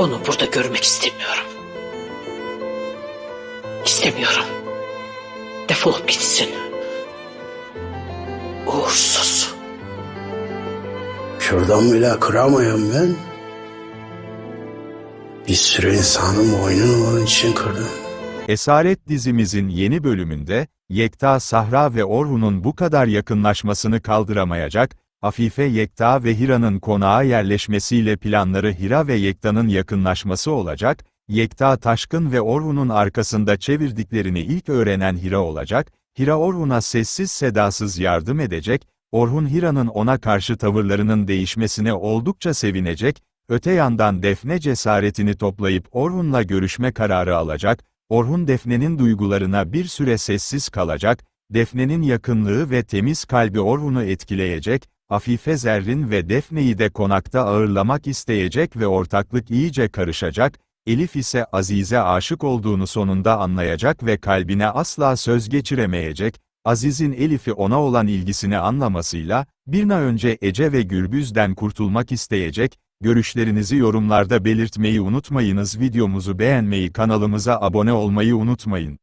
Onu burada görmek istemiyorum. İstemiyorum. Defolup gitsin. Uğursuz. Şuradan bile kıramayan ben. Bir sürü insanın boynunu onun için kırdım. Esaret dizimizin yeni bölümünde, Yekta Sahra ve Orhun'un bu kadar yakınlaşmasını kaldıramayacak, Afife Yekta ve Hira'nın konağa yerleşmesiyle planları Hira ve Yekta'nın yakınlaşması olacak, Yekta Taşkın ve Orhun'un arkasında çevirdiklerini ilk öğrenen Hira olacak, Hira Orhun'a sessiz sedasız yardım edecek, Orhun Hira'nın ona karşı tavırlarının değişmesine oldukça sevinecek, öte yandan Defne cesaretini toplayıp Orhun'la görüşme kararı alacak, Orhun Defne'nin duygularına bir süre sessiz kalacak, Defne'nin yakınlığı ve temiz kalbi Orhun'u etkileyecek, Afife Zerrin ve Defne'yi de konakta ağırlamak isteyecek ve ortaklık iyice karışacak, Elif ise Azize aşık olduğunu sonunda anlayacak ve kalbine asla söz geçiremeyecek, Aziz'in Elif'i ona olan ilgisini anlamasıyla, bir an önce Ece ve Gürbüz'den kurtulmak isteyecek, görüşlerinizi yorumlarda belirtmeyi unutmayınız videomuzu beğenmeyi kanalımıza abone olmayı unutmayın.